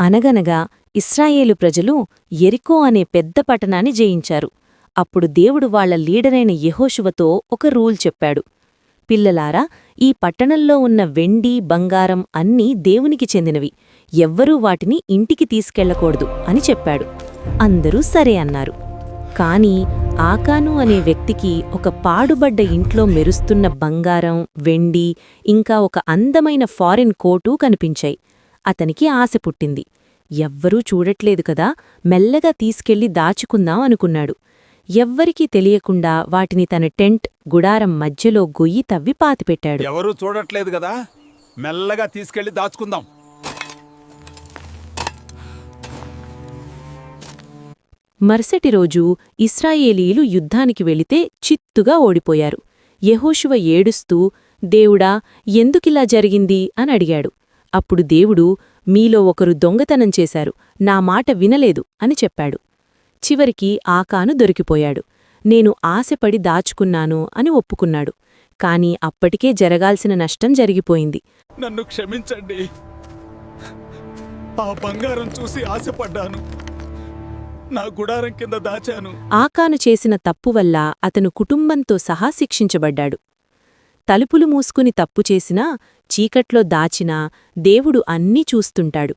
అనగనగా ఇస్రాయేలు ప్రజలు ఎరికో అనే పెద్ద పట్టణాన్ని జయించారు. అప్పుడు దేవుడు వాళ్ళ లీడరైన యహోశువతో ఒక రూల్ చెప్పాడు. పిల్లలారా ఈ పట్టణంలో ఉన్న వెండి బంగారం అన్నీ దేవునికి చెందినవి. ఎవ్వరూ వాటిని ఇంటికి తీసుకెళ్ళకూడదు అని చెప్పాడు. అందరూ సరే అన్నారు. కాని ఆకాను అనే వ్యక్తికి ఒక పాడుబడ్డ ఇంట్లో మెరుస్తున్న బంగారం వెండి ఇంకా ఒక అందమైన ఫారిన్ కోటు కనిపించాయి. అతనికి ఆశ పుట్టింది. ఎవ్వరూ చూడట్లేదు కదా మెల్లగా తీసుకెళ్ళి దాచుకుందాం అనుకున్నాడు. ఎవ్వరికీ తెలియకుండా వాటిని తన టెంట్ గుడారం మధ్యలో గొయ్యి తవ్వి పాతిపెట్టాడు. ఎవరూ చూడట్లేదు కదా మెల్లగా తీసుకెళ్ళి దాచుకుందాం. మరుసటి రోజు ఇస్రాయేలీలు యుద్ధానికి వెళితే చిత్తుగా ఓడిపోయారు. యెహోషువ ఏడుస్తూ దేవుడా ఎందుకిలా జరిగింది? అని అడిగాడు. అప్పుడు దేవుడు మీలో ఒకరు దొంగతనం చేశారు నా మాట వినలేదు అని చెప్పాడు. చివరికి ఆకాను దొరికిపోయాడు. నేను ఆశపడి దాచుకున్నాను అని ఒప్పుకున్నాడు. కాని అప్పటికే జరగాల్సిన నష్టం జరిగిపోయింది. నన్ను క్షమించండి. ఆ బంగారం చూసి ఆశపడ్డాను. నా గుడారం కింద దాచాను. ఆకాను చేసిన తప్పు వల్ల అతను కుటుంబంతో సహా శిక్షించబడ్డాడు. తలుపులు మూసుకుని తప్పు చేసినా చీకట్లో దాచినా దేవుడు అన్నీ చూస్తుంటాడు.